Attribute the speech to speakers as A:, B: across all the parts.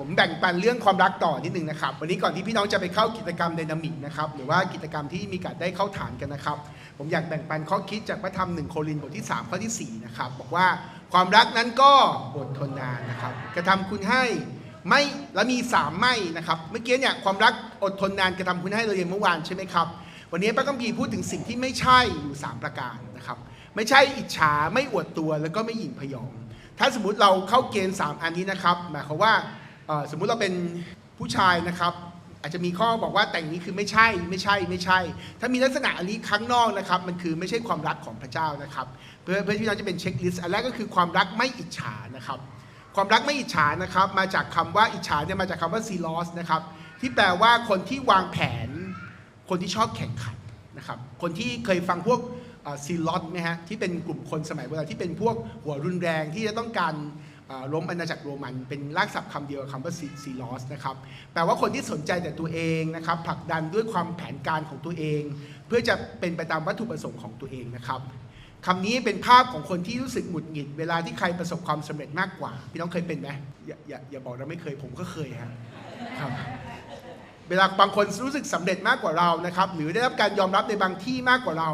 A: ผมแบ่งปันเรื่องความรักต่อนิดนึงนะครับ วันนี้ก่อนที่พี่น้องจะไปเข้ากิจกรรมไดนามิกนะครับหรือว่ากิจกรรมที่มีการได้เข้าฐานกันนะครับ ผมอยากแบ่งปันข้อคิดจากพระธรรมหนึ่งโครินธ์บทที่ 3 ข้อทีสี่4 นะครับ บอกว่าความรักนั้นก็อดทนนานนะครับ กระทำคุณให้ไม่และมีสามไม่นะครับ เมื่อกี้เนี่ยความรักอดทนนานกระทำคุณให้เราเรียนเมื่อวานใช่ไหมครับวันนี้พระคัมภีร์พูดถึงสิ่งที่ไม่ใช่อยู่สามประการนะครับไม่ใช่อิจฉาไม่อวดตัวแล้วก็ไม่หยิ่งพยอง ถ้าสมมติเราเข้าเกณฑ์ 3 อันนี้นะครับหมายความว่า สมมุติเราเป็นผู้ชายนะครับอาจจะมีข้อบอกว่าแต่งนี้คือไม่ใช่ไม่ใช่ไม่ใช่ ถ้ามีลักษณะอันนี้ข้างนอกนะครับ มันคือไม่ใช่ความรักของพระเจ้านะครับ เพื่อเพื่อที่เราจะเป็นเช็คลิสต์อันแรกก็คือความรักไม่อิจฉานะครับ ความรักไม่อิจฉานะครับ มาจากคำว่าอิจฉาเนี่ยมาจากคำว่าซีลอสนะครับที่แปลว่าคนที่วางแผน คนที่ชอบแข่งขันนะครับ คนที่เคยฟังพวกซีลอสไหมฮะที่เป็นกลุ่มคนสมัยโบราณที่เป็นพวกหัวรุนแรงที่จะต้องการ ล้มอาณาจักรโรมันเป็นรากศัพท์คำเดียวกับคำว่าซีลอสนะครับแปลว่าคนที่สนใจแต่ตัวเองนะครับผลักดันด้วยความแผนการของตัวเอง เพื่อจะเป็นไปตามวัตถุประสงค์ของตัวเองนะครับคำนี้เป็นภาพของคนที่รู้สึกหงุดหงิด เวลาที่ใครประสบความสำเร็จมากกว่า พี่น้องเคยเป็นไหมอย่าอย่าอย่าบอกนะไม่เคยผมก็เคยฮะครับเวลาบางคนรู้สึกสำเร็จมากกว่าเรานะครับหรือได้รับการยอมรับในบางที่มากกว่าเรา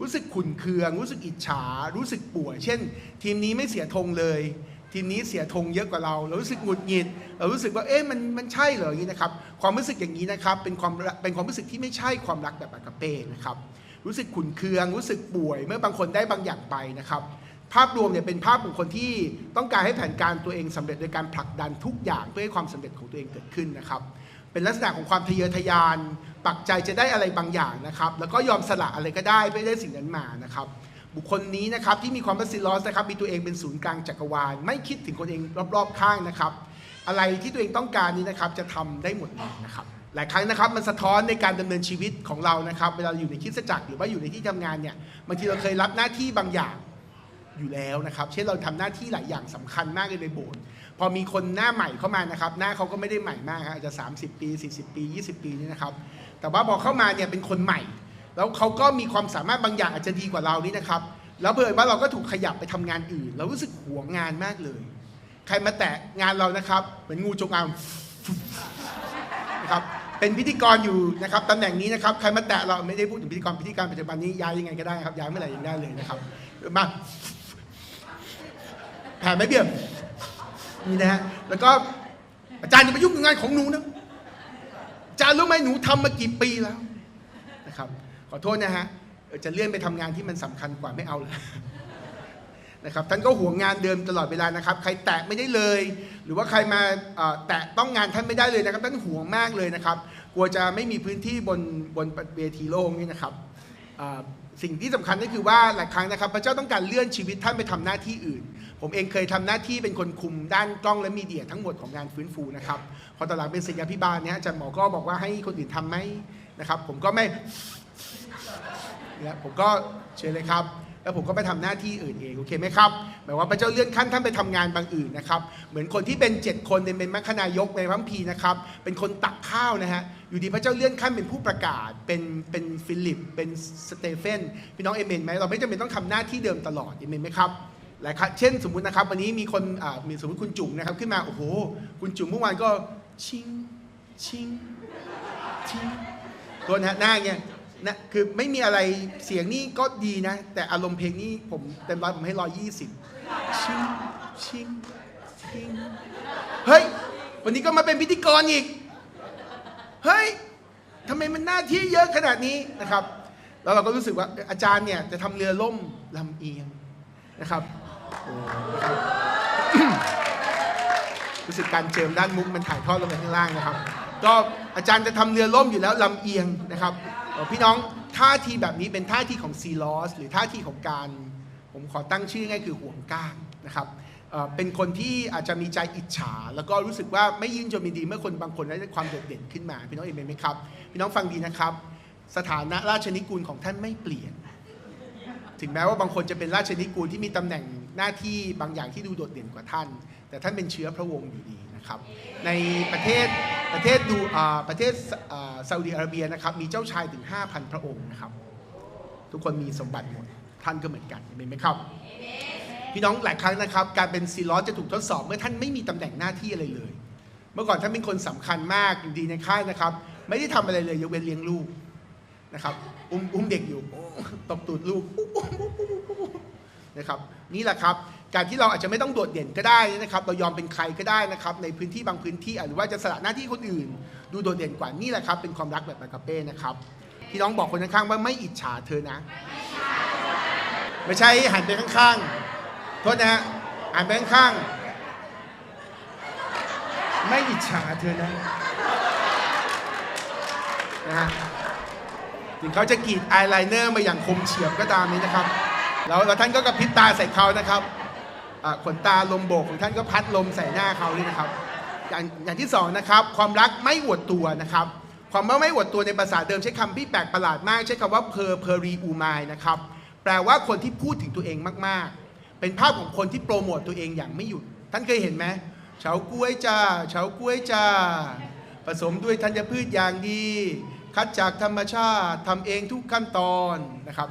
A: รู้สึกขุนเคือง รู้สึกอิจฉา รู้สึกป่วย เช่น ทีมนี้ไม่เสียธงเลย ทีมนี้เสียธงเยอะกว่าเรา เรารู้สึกหงุดหงิด เรารู้สึกว่าเอ๊ะมันมันใช่เหรออย่างนี้นะครับ ความรู้สึกอย่างนี้นะครับเป็นความเป็นความรู้สึกที่ไม่ใช่ความรักแบบอากาเป้นะครับรู้สึกขุนเคืองรู้สึกป่วย เมื่อบางคนได้บางอย่างไปนะครับ ภาพรวมเนี่ยเป็นภาพของคนที่ต้องการให้แผนการตัวเองสำเร็จโดยการผลักดันทุกอย่างเพื่อให้ความสำเร็จของตัวเองเกิดขึ้นนะครับ เป็นลักษณะของความทะเยอทะยาน ปักใจจะได้อะไรบางอย่างนะครับ แล้วก็ยอมสละอะไรก็ได้เพื่อได้สิ่งนั้นมานะครับ บุคคลนี้นะครับที่มีความเป็นซิลอสนะครับมีตัวเองเป็นศูนย์กลางจักรวาล ไม่คิดถึงคนเองรอบๆข้างนะครับ อะไรที่ตัวเองต้องการนี้นะครับจะทำได้หมดเลยนะครับหลายครั้งนะครับมันสะท้อนในการดำเนินชีวิตของเรานะครับ เวลาอยู่ในคิดจักรหรือว่าอยู่ในที่ทำงานเนี่ยบางทีเราเคยรับหน้าที่บางอย่างอยู่แล้วนะครับ เช่นเราทำหน้าที่หลายอย่างสำคัญมากเลยในโบสถ์พอมีคนหน้าใหม่เข้ามานะครับ หน้าเขาก็ไม่ได้ใหม่มากครับอาจจะ 30 ปี 40 ปี 20 ปีนี่นะครับ แต่ว่าพอเข้ามาเนี่ยเป็นคนใหม่ แล้วเขาก็มีความสามารถบางอย่างอาจจะดีกว่าเรานี่นะครับ แล้วเผอิญว่าเราก็ถูกขยับไปทำงานอื่น เรารู้สึกหวงงานมากเลย ใครมาแตะงานเรานะครับ เหมือนงูจงอางนะครับเป็นพิธีกรอยู่นะครับตำแหน่งนี้นะครับใครมาแตะเราไม่ได้พูดถึงพิธีกรพิธีการปัจจุบันนี้ย้ายยังไงก็ได้ครับย้ายเมื่อไหร่ยังได้เลยนะครับมาแผ่ไม่เบี่ยมนี่นะฮะแล้วก็อาจารย์อย่าไปยุ่งกังานของหนูนะอาจารย์รู้ไหมหนูทำมากี่ปีแล้วนะครับ อโทษนะฮะจะเลื่อนไปทำงานที่มันสำคัญกว่าไม่เอาเลยนะครับท่านก็ห่วงงานเดิมตลอดเวลานะครับ ใครแตะไม่ได้เลย หรือว่าใครมาแตะต้องงานท่านไม่ได้เลยนะครับท่านห่วงมากเลยนะครับ กลัวจะไม่มีพื้นที่บนบนเวทีโล่งนี่นะครับสิ่งที่สำคัญก็คือว่าหลายครั้งนะครับ พระเจ้าต้องการเลื่อนชีวิตท่านไปทำหน้าที่อื่น ผมเองเคยทำหน้าที่เป็นคนคุมด้านกล้องและมีเดียทั้งหมดของงานฟื้นฟูนะครับพอตอนหลังเป็นศิลยาพิบาลเนี่ยอาจารย์หมอก็บอกว่าให้คนอื่นทำไหมนะครับ ผมก็ไม่ เนี่ยผมก็เชิญเลยครับ แล้วผมก็ไปทำหน้าที่อื่นเองโอเคไหมครับหมายว่าพระเจ้าเลื่อนขั้นท่านไปทำงานบางอื่นนะครับ เหมือนคนที่เป็น 7 คนเป็นมัคคณายกในพระคัมภีนะครับ เป็นคนตักข้าวนะฮะอยู่ดีพระเจ้าเลื่อนขั้นเป็นผู้ประกาศ เป็นเป็นฟิลิป เป็นสเตเฟนพี่น้องเอเมนไหมเราไม่จำเป็นต้องทำหน้าที่เดิมตลอดเอเมนไหมครับหลายครั้งเช่นสมมุตินะครับวันนี้มีคนมีสมมติคุณจุ๋มนะครับขึ้นมาโอ้โหคุณจุ๋มเมื่อวานก็ชิงชิงชิงตัวนฮะหน้าเงี้ย นะคือไม่มีอะไรเสียงนี่ก็ดีนะ แต่อารมณ์เพลงนี่ผมเต็มร้อยผมให้ร้อยยี่สิบชิงชิงชิงเฮ้ย วันนี้ก็มาเป็นพิธีกรอีก เฮ้ยทำไมมันหน้าที่เยอะขนาดนี้นะครับ แล้วเราก็รู้สึกว่าอาจารย์เนี่ยจะทำเรือล่มลำเอียงนะครับรู้สึกการเจิมด้านมุกมันถ่ายทอดลงไปข้างล่างนะครับ ก็อาจารย์จะทำเรือล่มอยู่แล้วลำเอียงนะครับ พี่น้องท่าทีแบบนี้เป็นท่าทีของซีลอสหรือท่าทีของการผมขอตั้งชื่อง่ายคือห่วงก้างนะครับเป็นคนที่อาจจะมีใจอิจฉา แล้วก็รู้สึกว่าไม่ยื่นจนมีดีเมื่อคนบางคนได้ความโดดเด่นขึ้นมาพี่น้องเห็นไหมครับพี่น้องฟังดีนะครับ สถานะราชนิกูลของท่านไม่เปลี่ยน ถึงแม้ว่าบางคนจะเป็นราชนิกูลที่มีตำแหน่งหน้าที่บางอย่างที่ดูโดดเด่นกว่าท่าน แต่ท่านเป็นเชื้อพระวงศ์อยู่ดีนะครับ ในประเทศประเทศดูอ่าประเทศอ่าซาอุดิอาระเบียนะครับมีเจ้าชายถึง 5,000 พระองค์นะครับ ทุกคนมีสมบัติหมดท่านก็เหมือนกันเห็นไหมครับพี่น้องหลายครั้งนะครับ การเป็นซีลอสจะถูกทดสอบเมื่อท่านไม่มีตำแหน่งหน้าที่อะไรเลย เมื่อก่อนท่านเป็นคนสำคัญมากอยู่ดีในค่ายนะครับ ไม่ได้ทำอะไรเลยยกเว้นเลี้ยงลูกนะครับอุ้มอุ้มเด็กอยู่ตบตูดลูกนะครับนี่แหละครับ การที่เราอาจจะไม่ต้องโดดเด่นก็ได้นะครับ เรายอมเป็นใครก็ได้นะครับ ในพื้นที่บางพื้นที่หรือว่าจะสละหน้าที่คนอื่น ดูโดดเด่นกว่านี่แหละครับ เป็นความรักแบบปากาเป้นะครับพี่น้องบอกคนข้างๆว่าไม่อิจฉาเธอนะ ไม่ใช่หันไปข้างๆโทษนะฮะหันไปข้างๆไม่อิจฉาเธอนะนะฮะถึงเขาจะกรีดอายไลเนอร์มาอย่างคมเฉียบก็ตามนี้นะครับแล้วท่านก็กระพริบตาใส่เขานะครับ ขนตาลมโบกของท่านก็พัดลมใส่หน้าเขานี่นะครับ อย่างอย่างที่สองนะครับ ความรักไม่อวดตัวนะครับ ความว่าไม่อวดตัวในภาษาเดิมใช้คำที่แปลกประหลาดมาก ใช้คำว่าเพอเพอรีอูมายนะครับ แปลว่าคนที่พูดถึงตัวเองมากๆ เป็นภาพของคนที่โปรโมตตัวเองอย่างไม่หยุด ท่านเคยเห็นไหมเฉาก้วยจ้าเฉาก้วยจ้า ผสมด้วยธัญพืชอย่างดี คัดจากธรรมชาติทำเองทุกขั้นตอนนะครับ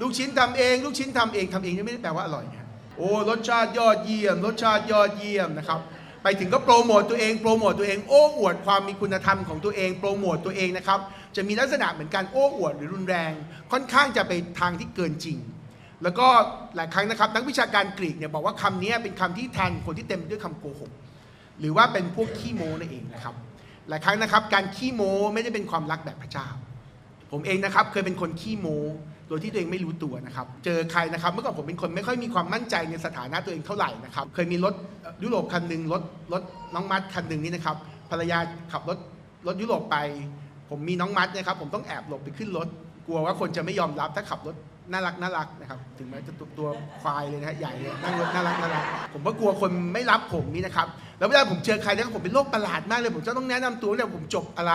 A: ลูกชิ้นทำเอง ลูกชิ้นทำเองทำเองนี่ไม่ได้แปลว่าอร่อยนะ โอ้รสชาติยอดเยี่ยม รสชาติยอดเยี่ยมนะครับ ไปถึงก็โปรโมตตัวเองโปรโมตตัวเองโอ้อวดความมีคุณธรรมของตัวเองโปรโมตตัวเองนะครับ จะมีลักษณะเหมือนการโอ้อวดหรือรุนแรง ค่อนข้างจะไปทางที่เกินจริง แล้วก็หลายครั้งนะครับนักวิชาการกรีกเนี่ยบอกว่าคำนี้เป็นคำที่แทนคนที่เต็มไปด้วยคำโกหกหรือว่าเป็นพวกขี้โม้นั่นเองนะครับ หลายครั้งนะครับ การขี้โม้ไม่ได้เป็นความรักแบบพระเจ้า ผมเองนะครับเคยเป็นคนขี้โม้ ดยที่ตัวเองไม่รู้ตัวนะครับ เจอใครนะครับ เมื่อก่อนผมเป็นคนไม่ค่อยมีความมั่นใจในสถานะตัวเองเท่าไหร่นะครับ เคยมีรถยุโรปคันหนึ่งรถรถน้องมัดคันหนึ่งนี่นะครับ ภรรยาขับรถรถยุโรปไป ผมมีน้องมัดนะครับ ผมต้องแอบหลบไปขึ้นรถ กลัวว่าคนจะไม่ยอมรับถ้าขับรถน่ารักน่ารักนะครับ ถึงแม้จะตัวตัวควายเลยนะฮะใหญ่เลยนั่งรถน่ารักน่ารัก ผมก็กลัวคนไม่รับผมนี่นะครับ แล้วเวลาผมเจอใครนะครับผมเป็นโรคประหลาดมากเลย ผมจะต้องแนะนำตัวเนี่ยผมจบอะไร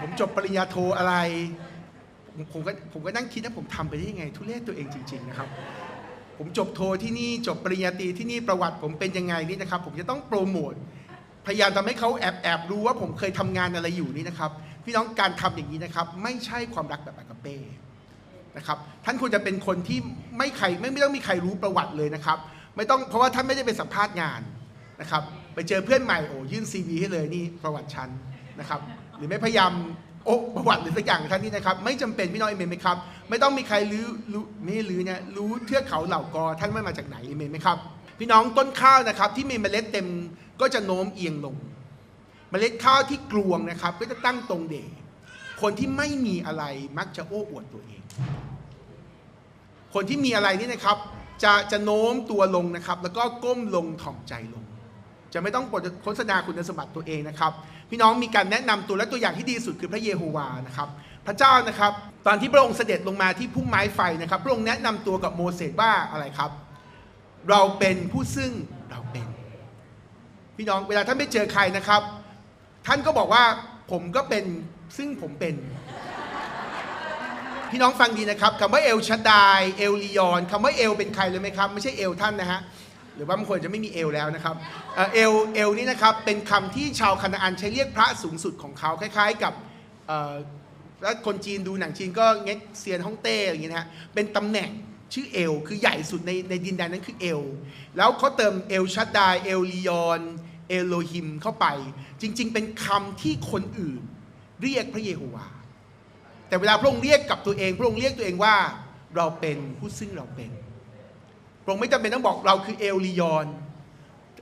A: ผมจบปริญญาโทอะไร ผมก็ผมก็นั่งคิดนะผมทำไปได้ยังไง ทุเรศตัวเองจริง ๆ นะครับ ผมจบโทที่นี่จบปริญญาตรีที่นี่ประวัติผมเป็นยังไงนี่นะครับ ผมจะต้องโปรโมทพยายามทำให้เขาแอบแอบรู้ว่าผมเคยทำงานอะไรอยู่นี่นะครับ พี่น้องการทำอย่างนี้นะครับ ไม่ใช่ความรักแบบอากาเป้นะครับท่านควรจะเป็นคนที่ไม่ใครไม่ไม่ต้องมีใครรู้ประวัติเลยนะครับ ไม่ต้องเพราะว่าท่านไม่ได้ไปสัมภาษณ์งานนะครับ ไปเจอเพื่อนใหม่โอ้ยื่นซีวีให้เลยนี่ประวัติฉันนะครับ หรือไม่พยายาม โอ้ประวัติหรือสักอย่างท่านนี่นะครับ ไม่จำเป็นพี่น้องเอเมนไหมครับ ไม่ต้องมีใครรู้รู้ไม่รู้เนี่ยรู้เทือกเขาเหล่ากอท่านไม่มาจากไหนเอเมนไหมครับ พี่น้องต้นข้าวนะครับ ที่มีเมล็ดเต็มก็จะโน้มเอียงลง เมล็ดข้าวที่กลวงนะครับ ก็จะตั้งตรงเด่คนที่ไม่มีอะไรมักจะโอ้อวดตัวเอง คนที่มีอะไรนี่นะครับ จะจะโน้มตัวลงนะครับ แล้วก็ก้มลงถ่อมใจลง จะไม่ต้องโฆษณาคุณสมบัติตัวเองนะครับ พี่น้องมีการแนะนำตัวและตัวอย่างที่ดีสุดคือพระเยโฮวานะครับพระเจ้านะครับ ตอนที่พระองค์เสด็จลงมาที่พุ่มไม้ไฟนะครับ พระองค์แนะนำตัวกับโมเสสว่าอะไรครับ เราเป็นผู้ซึ่งเราเป็น พี่น้องเวลาท่านไม่เจอใครนะครับ ท่านก็บอกว่าผมก็เป็นซึ่งผมเป็น พี่น้องฟังดีนะครับคำว่าเอลชัดดายเอลลียอนคำว่าเอลเป็นใครเลยไหมครับ ไม่ใช่เอลท่านนะฮะ หรือว่าบางคนจะไม่มีเอลแล้วนะครับเอลเอลนี่นะครับเป็นคำที่ชาวคานาอันใช้เรียกพระสูงสุดของเขาคล้าย ๆ กับแล้วคนจีนดูหนังจีนก็เง็กเซียนฮ่องเต้อะไรอย่างเงี้ยนะฮะเป็นตำแหน่งชื่อเอลคือใหญ่สุดในในดินแดนนั้นคือเอลแล้วเขาเติมเอลชัดดายเอลลียอนเอโลฮิมเข้าไป จริง ๆ เป็นคำที่คนอื่นเรียกพระเยโฮวา แต่เวลาพระองค์เรียกกับตัวเอง พระองค์เรียกตัวเองว่าเราเป็นผู้ซึ่งเราเป็น พระองค์ไม่จำเป็นต้องบอกเราคือเอลลียอน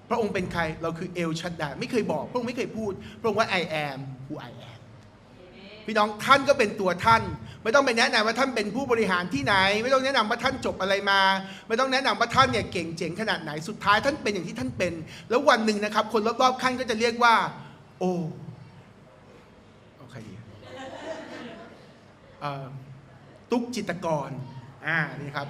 A: พระองค์เป็นใครเราคือเอลชัดดาไม่เคยบอก พระองค์ไม่เคยพูด พระองค์ว่า I am who I am พี่น้องท่านก็เป็นตัวท่าน ไม่ต้องไปแนะนำว่าท่านเป็นผู้บริหารที่ไหน ไม่ต้องแนะนำว่าท่านจบอะไรมา ไม่ต้องแนะนำว่าท่านเนี่ยเก่งเจ๋งขนาดไหนสุดท้ายท่านเป็นอย่างที่ท่านเป็น แล้ววันหนึ่งนะครับ คนรอบๆท่านก็จะเรียกว่า โอ้เอาใครดีตุ๊กจิตกรอ่านี่ครับ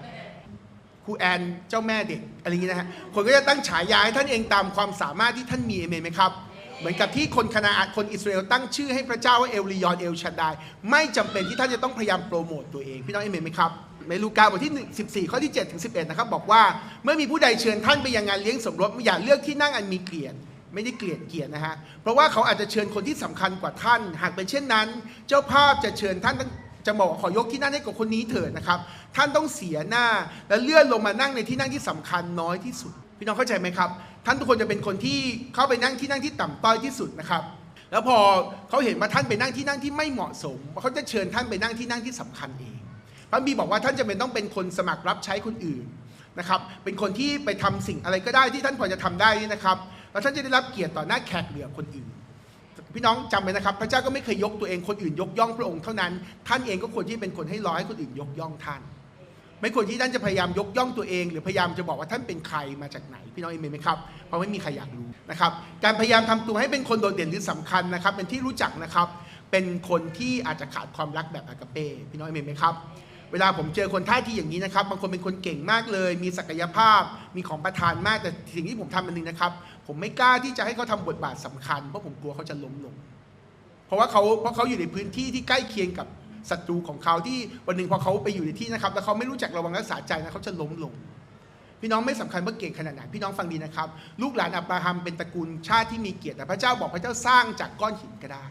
A: ครูแอนเจ้าแม่เด็กอะไรอย่างนี้นะฮะคนก็จะตั้งฉายาให้ท่านเองตามความสามารถที่ท่านมีเอเมนไหมครับ เหมือนกับที่คนคณาอัดคนอิสราเอลตั้งชื่อให้พระเจ้าว่าเอลลียอนเอลชัดดายไม่จำเป็นที่ท่านจะต้องพยายามโปรโมตตัวเองพี่น้องเอเมนไหมครับในลูกาบทที่ 14 ข้อที่7ถึง11 นะครับ บอกว่าเมื่อมีผู้ใดเชิญท่านไปยังงานเลี้ยงสมรสอย่าเลือกที่นั่งอันมีเกียรติไม่ได้เกลียดเกียรตินะฮะเพราะว่าเขาอาจจะเชิญคนที่สำคัญกว่าท่าน หากเป็นเช่นนั้น เจ้าภาพจะเชิญท่าน จะบอกขอยกที่นั่งให้กับคนนี้เถิดนะครับ ท่านต้องเสียหน้าและเลื่อนลงมานั่งในที่นั่งที่สำคัญน้อยที่สุด พี่น้องเข้าใจไหมครับ ท่านทุกคนจะเป็นคนที่เข้าไปนั่งที่นั่งที่ต่ำต้อยที่สุดนะครับ แล้วพอเขาเห็นว่าท่านไปนั่งที่นั่งที่ไม่เหมาะสมเขาจะเชิญท่านไปนั่งที่นั่งที่สำคัญเองพระบีบอกว่าท่านจะเป็นต้องเป็นคนสมัครรับใช้คนอื่นนะครับ เป็นคนที่ไปทำสิ่งอะไรก็ได้ที่ท่านพอจะทำได้นี่นะครับแล้วท่านจะได้รับเกียรติต่อหน้าแขกเหลือคนอื่น พี่น้องจำไว้นะครับ พระเจ้าก็ไม่เคยยกตัวเองคนอื่นยกย่องพระองค์เท่านั้น ท่านเองก็ควรที่เป็นคนให้ร้อให้คนอื่นยกย่องท่าน ไม่ควรที่ท่านจะพยายามยกย่องตัวเอง หรือพยายามจะบอกว่าท่านเป็นใครมาจากไหน พี่น้องเอเมนไหมครับเพราะไม่มีใครอยากรู้นะครับการพยายามทำตัวให้เป็นคนโดดเด่นหรือสำคัญนะครับ เป็นที่รู้จักนะครับ เป็นคนที่อาจจะขาดความรักแบบอากาเป้พี่น้องเอเมนไหมครับ เวลาผมเจอคนท่าทีอย่างนี้นะครับบางคนเป็นคนเก่งมากเลย มีศักยภาพมีของประทานมากแต่สิ่งที่ผมทำมันหนึงนะครับ ผมไม่กล้าที่จะให้เขาทำบทบาทสำคัญเพราะผมกลัวเขาจะล้มลง เพราะว่าเขาเพราะเขาอยู่ในพื้นที่ที่ใกล้เคียงกับศัตรูของเขาที่วันหนึ่งพอเขาไปอยู่ในที่นะครับ แล้วเขาไม่รู้จักระวังรักษาใจนะเขาจะล้มลง พี่น้องไม่สำคัญว่าเก่งขนาดไหนพี่น้องฟังดีนะครับ ลูกหลานอับราฮัมเป็นตระกูลชาติที่มีเกียรติแต่พระเจ้าบอกพระเจ้าสร้างจากก้อนหินก็ได้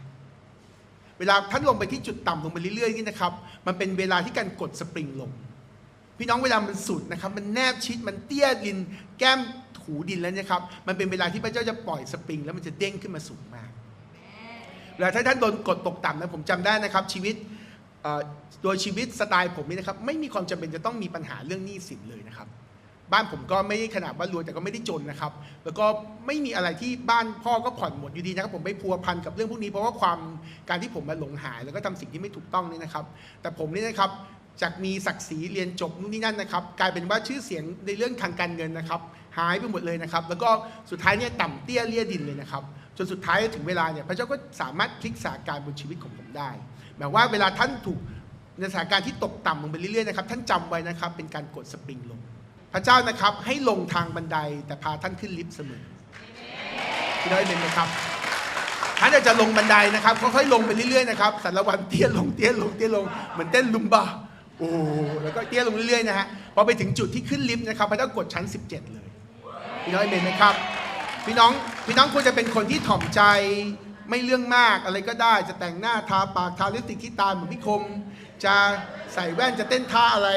A: เวลาท่านลงไปที่จุดต่ำลงไปเรื่อยๆนี่นะครับ มันเป็นเวลาที่การกดสปริงลง พี่น้องเวลามันสุดนะครับ มันแนบชิด มันเตี้ยดิน แก้มถูดินแล้วนะครับ มันเป็นเวลาที่พระเจ้าจะปล่อยสปริง แล้วมันจะเด้งขึ้นมาสูงมากเวลาถ้าท่านโดนกดตกต่ำนะผมจำได้นะครับ ชีวิตเอ่อโดยชีวิตสไตล์ผมนี่นะครับ ไม่มีความจำเป็นจะต้องมีปัญหาเรื่องหนี้สินเลยนะครับ บ้านผมก็ไม่ได้ขนาดว่ารวยแต่ก็ไม่ได้จนนะครับ แล้วก็ไม่มีอะไรที่บ้านพ่อก็ผ่อนหมดอยู่ดีนะครับ ผมไม่พัวพันกับเรื่องพวกนี้เพราะว่าความการที่ผมมาหลงหาย แล้วก็ทำสิ่งที่ไม่ถูกต้องนี่นะครับ แต่ผมนี่นะครับจากมีศักดิ์ศรีเรียนจบนู่นนี่นั่นนะครับ กลายเป็นว่าชื่อเสียงในเรื่องทางการเงินนะครับ หายไปหมดเลยนะครับ แล้วก็สุดท้ายเนี่ยต่ำเตี้ยเลี่ยดินเลยนะครับจนสุดท้ายถึงเวลาเนี่ยพระเจ้าก็สามารถพลิกสถานการณ์บนชีวิตของผมได้หมายว่าเวลาท่านถูกในสถานการณ์ที่ตกต่ำลงไปเรื่อยๆนะครับท่านจำไว้นะครับ เป็นการกดสปริงลง พระเจ้านะครับให้ลงทางบันไดแต่พาท่านขึ้นลิฟต์เสมอพี่น้อยเป็นไหมครับท่านอาจจะลงบันไดนะครับค่อยๆลงไปเรื่อยๆนะครับสารวันเตี้ยลงเตี้ยลงเตี้ยลงเหมือนเต้นลุมบ้าโอ้แล้วก็เตี้ยลงเรื่อยๆนะฮะพอไปถึงจุดที่ขึ้นลิฟต์นะครับพระเจ้ากดชั้น 17 เลย พี่น้องเป็นไหมครับพี่น้องพี่น้องควรจะเป็นคนที่ถ่อมใจไม่เรื่องมากอะไรก็ได้จะแต่งหน้าทาปากทาลิปสติกที่ตาเหมือนพี่คม จะใส่แว่นจะเต้นท่าอะไร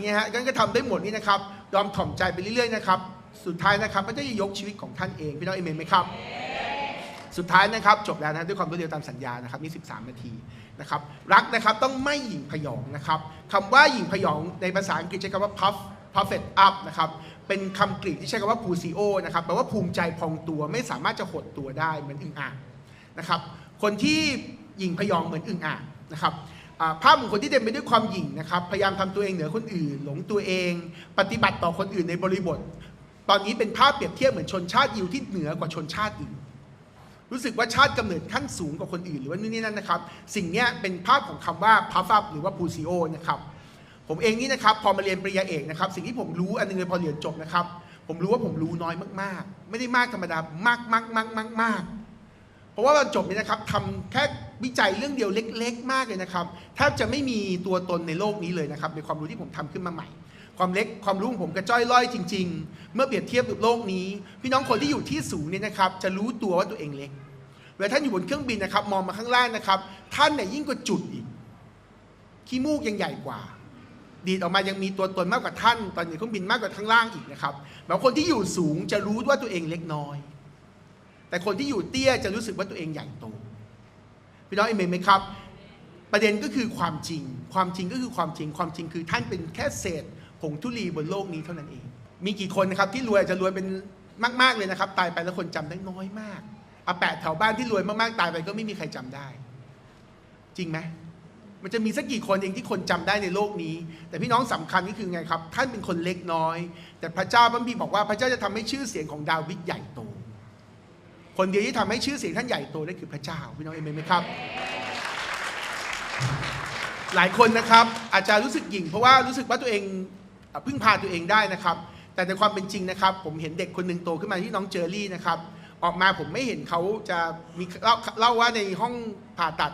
A: เงี้ยฮะก็ทำได้หมดนี่นะครับ ยอมถ่อมใจไปเรื่อยๆนะครับ สุดท้ายนะครับพระเจ้าจะยกชีวิตของท่านเองพี่น้องเอเมนไหมครับ สุดท้ายนะครับจบแล้วนะด้วยความรวดเร็วตามสัญญานะครับนี่13 นาทีนะครับรักนะครับต้องไม่หยิ่งพยองนะครับคำว่าหยิ่งพยองในภาษาอังกฤษใช้คำว่า puff puffet up นะครับเป็นคำกรีกที่ใช้คำว่า pusio นะครับแปลว่าภูมิใจพองตัวไม่สามารถจะหดตัวได้เหมือนอึ่งอ่างนะครับคนที่หยิ่งพยองเหมือนอึ่งอ่างนะครับ ภาพของคนที่เต็มไปด้วยความหยิ่งนะครับ พยายามทำตัวเองเหนือคนอื่น หลงตัวเอง ปฏิบัติต่อคนอื่นในบริบท ตอนนี้เป็นภาพเปรียบเทียบเหมือนชนชาติยิวที่เหนือกว่าชนชาติอื่น รู้สึกว่าชาติกำเนิดขั้นสูงกว่าคนอื่น หรือว่านี่นั่นนะครับ สิ่งนี้เป็นภาพของคำว่าพัฟ up หรือว่าพูซิโอนะครับ ผมเองนี่นะครับพอมาเรียนปริญญาเอกนะครับ สิ่งที่ผมรู้อันหนึงเลยพอเรียนจบนะครับ ผมรู้ว่าผมรู้น้อยมากๆ ไม่ได้มากธรรมดามากมากมากมากมาก เพราะว่าตอนจบเนี่ยนะครับทำแค่วิจัยเรื่องเดียวเล็ก ๆ มากเลยนะครับแทบจะไม่มีตัวตนในโลกนี้เลยนะครับในความรู้ที่ผมทำขึ้นมาใหม่ ความเล็กความรู้ของผมกระจ้อยล่อยจริง ๆ เมื่อเปรียบเทียบกับโลกนี้ พี่น้องคนที่อยู่ที่สูงเนี่ยนะครับ จะรู้ตัวว่าตัวเองเล็กเวลาท่านอยู่บนเครื่องบินนะครับ มองมาข้างล่างนะครับ ท่านเนี่ยยิ่งกว่าจุดอีกขี้มูกยังใหญ่กว่า ดีดออกมายังมีตัวตนมากกว่าท่าน ตอนอยู่เครื่องบินมากกว่าข้างล่างอีกนะครับแบบคนที่อยู่สูงจะรู้ว่าตัวเองเล็กน้อย แต่คนที่อยู่เตี้ยจะรู้สึกว่าตัวเองใหญ่โตพี่น้องเอเมนไหมครับ ประเด็นก็คือความจริง ความจริงก็คือความจริง ความจริงคือท่านเป็นแค่เศษผงธุลีบนโลกนี้เท่านั้นเอง มีกี่คนนะครับที่รวยอาจจะรวยเป็นมาก ๆเลยนะครับ ตายไปแล้วคนจำได้น้อยมากอาแปะแถวบ้านที่รวยมากๆตายไปก็ไม่มีใครจำได้ จริงไหมมันจะมีสักกี่คนเองที่คนจำได้ในโลกนี้ แต่พี่น้องสำคัญก็คือไงครับ ท่านเป็นคนเล็กน้อย แต่พระเจ้าพระบีบอกว่าพระเจ้าจะทำให้ชื่อเสียงของดาวิดใหญ่โต คนเดียวที่ทำให้ชื่อเสียงท่านใหญ่โตได้คือพระเจ้าพี่น้องเอเมนไหมครับ หลายคนนะครับอาจจะรู้สึกหยิ่งเพราะว่ารู้สึกว่าตัวเองพึ่งพาตัวเองได้นะครับ แต่ในความเป็นจริงนะครับ ผมเห็นเด็กคนหนึ่งโตขึ้นมาที่น้องเจอรี่นะครับ ออกมาผมไม่เห็นเขาจะมีเล่าเล่าว่าในห้องผ่าตัด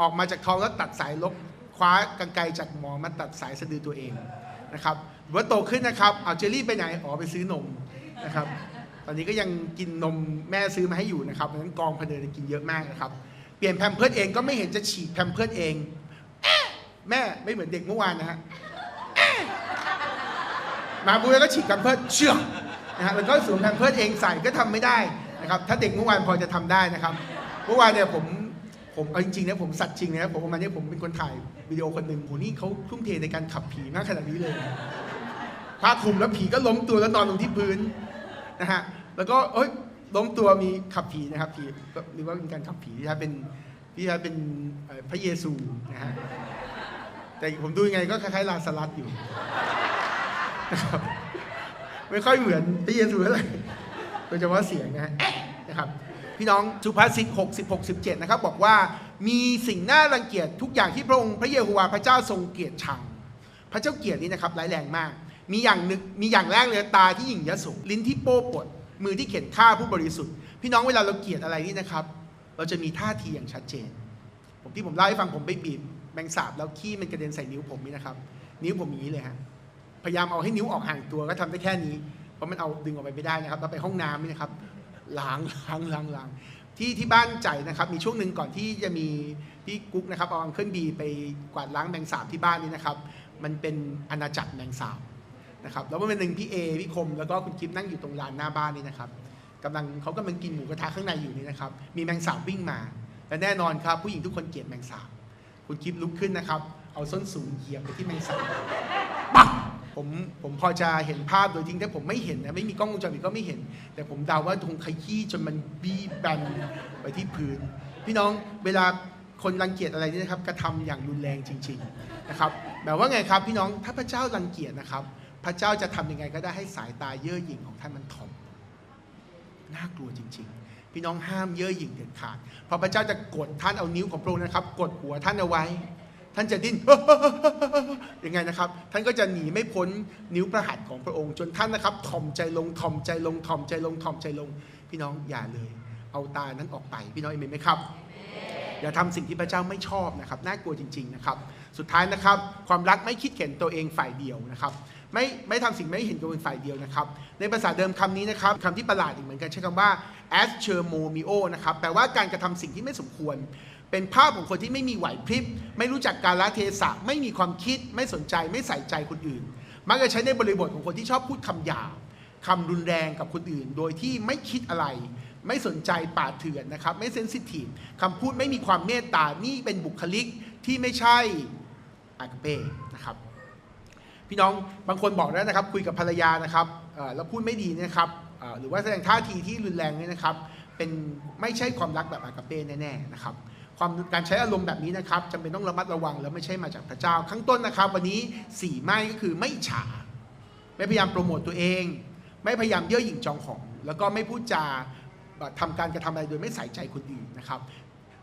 A: ออกมาจากท้องแล้วตัดสายลบคว้ากรรไกรจากหมอมาตัดสายสะดือตัวเองนะครับหรือว่าโตขึ้นนะครับเอาเจอรี่ไปไหนอ๋อไปซื้อนมนะครับ ตอนนี้ก็ยังกินนมแม่ซื้อมาให้อยู่นะครับดังนั้นกองพะเนินกินเยอะมากนะครับ เปลี่ยนแพมเพิร์ดเองก็ไม่เห็นจะฉีดแพมเพิร์ดเอง แม่ไม่เหมือนเด็กเมื่อวานนะฮะมาบูแล้วก็ฉีดกันเพื่อเชื่อนะฮะแล้วก็สวมแพมเพิร์สเองใส่ก็ทำไม่ได้นะครับ ถ้าเด็กเมื่อวานพอจะทำได้นะครับ เมื่อวานเนี่ยผมผมเอาจริงๆนะผมสัตว์จริงนะครับผมประมาณนี้ผมเป็นคนถ่ายวิดีโอคนหนึ่งโหนี่เขาทุ่มเทในการขับผีมากขนาดนี้เลยผ้าคลุมแล้วผีก็ล้มตัวแล้วนอนลงที่พื้น นะฮะแล้วก็เอ้ยล้มตัวมีขับผีนะครับผีหรือว่าเป็นการขับผีที่แท้เป็นที่แท้เป็นพระเยซูนะฮะแต่ผมดูยังไงก็คล้ายๆลาสลัดอยู่ ไม่ค่อยเหมือนพระเยซูเท่าไหร่โดยเฉพาะเสียงนะฮะนะครับพี่น้องสุภาษิต66 17นะครับบอกว่ามีสิ่งน่ารังเกียจทุกอย่างที่พระองค์พระเยโฮวาห์พระเจ้าทรงเกลียดชัง พระเจ้าเกลียดนี้นะครับร้ายแรงมาก มีอย่างหนึงมีอย่างแรกเลยตาที่หยิ่งยโสลิ้นที่โป้ปด มือที่เข็นฆ่าผู้บริสุทธิ์ พี่น้องเวลาเราเกลียดอะไรนี่นะครับ เราจะมีท่าทีอย่างชัดเจน ผมที่ผมเล่าให้ฟังผมไปบีบแมงสาบแล้วขี้มันกระเด็นใส่นิ้วผมนี่นะครับ นิ้วผมอย่างนี้เลยฮะพยายามเอาให้นิ้วออกห่างตัวก็ทำได้แค่นี้เพราะมันเอาดึงออกไปไม่ได้นะครับเราไปห้องน้ำนี่นะครับล้างล้างล้างล้างที่ที่บ้านใจนะครับ มีช่วงหนึ่งก่อนที่จะมีพี่กุ๊กนะครับเอาอังเคิลบีไปกวาดล้างแมงสาบที่บ้านนี่นะครับ มันเป็นอาณาจักรแมงสาบ นะครับแล้ววันหนึ่งพี่เอพี่คมแล้วก็คุณกิฟนั่งอยู่ตรงลานหน้าบ้านนี่นะครับกำลังเขากำลังกินหมูกระทะข้างในอยู่นี่นะครับมีแมงสาบวิ่งมาและแน่นอนครับ ผู้หญิงทุกคนเกลียดแมงสาบคุณกิฟลุกขึ้นนะครับ เอาส้นสูงเหยียบไปที่แมงสาบปักผมผมพอจะเห็นภาพโดยทิ้งแต่ผมไม่เห็นนะไม่มีกล้องวงจรปิดก็ไม่เห็น แต่ผมเดาว่าคงขยี้จนมันบี้แบนไปที่พื้น พี่น้องเวลาคนรังเกียจอะไรนี่นะครับกระทำอย่างรุนแรงจริง ๆนะครับแบบว่าไงครับพี่น้องถ้าพระเจ้ารังเกียจนะครับ พระเจ้าจะทำยังไงก็ได้ให้สายตาเย่อหยิ่งของท่านมันถ่อมน่ากลัวจริง ๆ พี่น้องห้ามเย่อหยิ่งเด็ดขาดเพราะพระเจ้าจะกดท่านเอานิ้วของพระองค์นะครับ กดหัวท่านเอาไว้ ท่านจะดิ้นยังไงนะครับ ท่านก็จะหนีไม่พ้นนิ้วประหัตของพระองค์ จนท่านนะครับถ่อมใจลงถ่อมใจลงถ่อมใจลงถ่อมใจลง พี่น้องอย่าเลย เอาตานั้นออกไป พี่น้องเอเมนไหมครับ อย่าทำสิ่งที่พระเจ้าไม่ชอบนะครับน่ากลัวจริง ๆ นะครับ สุดท้ายนะครับ ความรักไม่คิดเห็นตัวเองฝ่ายเดียวนะครับ ไม่ไม่ทำสิ่งไม่เห็นตัวเองฝ่ายเดียวนะครับ ในภาษาเดิมคำนี้นะครับคำที่ประหลาดอีกเหมือนกันใช้คำว่า as c h e r m o m i o นะครับแปลว่าการกระทำสิ่งที่ไม่สมควร เป็นภาพของคนที่ไม่มีไหวพริบ ไม่รู้จักการละเทศะ ไม่มีความคิด ไม่สนใจ ไม่ใส่ใจคนอื่น มักจะใช้ในบริบทของคนที่ชอบพูดคำหยาบคำรุนแรงกับคนอื่น โดยที่ไม่คิดอะไรไม่สนใจป่าเถื่อนนะครับ ไม่เซนซิทีฟคำพูดไม่มีความเมตตา นี่เป็นบุคลิกที่ไม่ใช่ อากาเป้นะครับพี่น้องบางคนบอกแล้วนะครับ คุยกับภรรยานะครับแล้วพูดไม่ดีนะครับหรือว่าแสดงท่าทีที่รุนแรงเนี่ยนะครับ เป็นไม่ใช่ความรักแบบอากาเป้แน่ๆนะครับความการใช้อารมณ์แบบนี้นะครับจำเป็นต้องระมัดระวังแล้วไม่ใช่มาจากพระเจ้า ข้างต้นนะครับ วันนี้สี่ไม่ก็คือไม่ฉาไม่พยายามโปรโมตตัวเอง ไม่พยายามเย่อหยิ่งจองของ แล้วก็ไม่พูดจาเอ่อทำการกระทำอะไรโดยไม่ใส่ใจคนอื่นนะครับ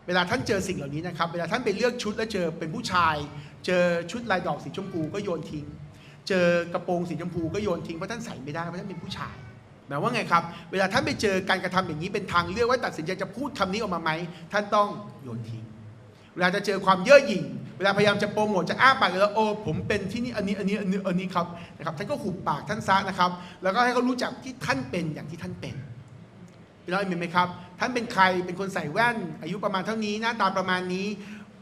A: เวลาท่านเจอสิ่งเหล่านี้นะครับ เวลาท่านไปเลือกชุดแล้วเจอเป็นผู้ชาย เจอชุดลายดอกสีชมพูก็โยนทิ้ง เจอกระโปรงสีชมพูก็โยนทิ้งเพราะท่านใส่ไม่ได้เพราะท่านเป็นผู้ชายหมายว่าไงครับ เวลาท่านไปเจอการกระทำอย่างนี้เป็นทางเลือกว่าตัดสินใจจะพูดคำนี้ออกมาไหมท่านต้องโยนทิ้ง เวลาจะเจอความเย่อหยิ่ง เวลาพยายามจะโปรโมทจะอ้าปากแล้วโอ้ผมเป็นที่นี่อันนี้อันนี้อันนี้อันนี้ครับนะครับท่านก็หุบปากท่านซะนะครับ แล้วก็ให้เขารู้จักที่ท่านเป็นอย่างที่ท่านเป็น พี่น้องเห็นไหมครับ ท่านเป็นใครเป็นคนใส่แว่น อายุประมาณเท่านี้หน้าตาประมาณนี้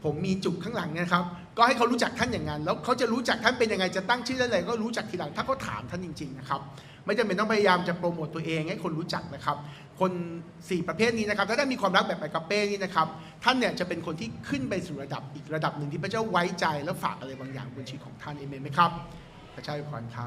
A: ผมมีจุกข้างหลังเนะครับ ก็ให้เขารู้จักท่านอย่างนั้น แล้วเขาจะรู้จักท่านเป็นยังไงจะตั้งชื่ออะไรก็รู้จักทีหลังถ้าเขาถามท่านจริงๆนะครับไม่จำเป็นต้องพยายามจะโปรโมตตัวเองให้คนรู้จักนะครับ คน 4 ประเภทนี้นะครับ ถ้าท่านมีความรักแบบไอกาเป้นี่นะครับ ท่านเนี่ยจะเป็นคนที่ขึ้นไปสู่ระดับอีกระดับหนึ่งที่พระเจ้าไว้ใจ และฝากอะไรบางอย่างบนชีวิตของท่านเอเมนไหมครับ พระเจ้าอวยพรครับ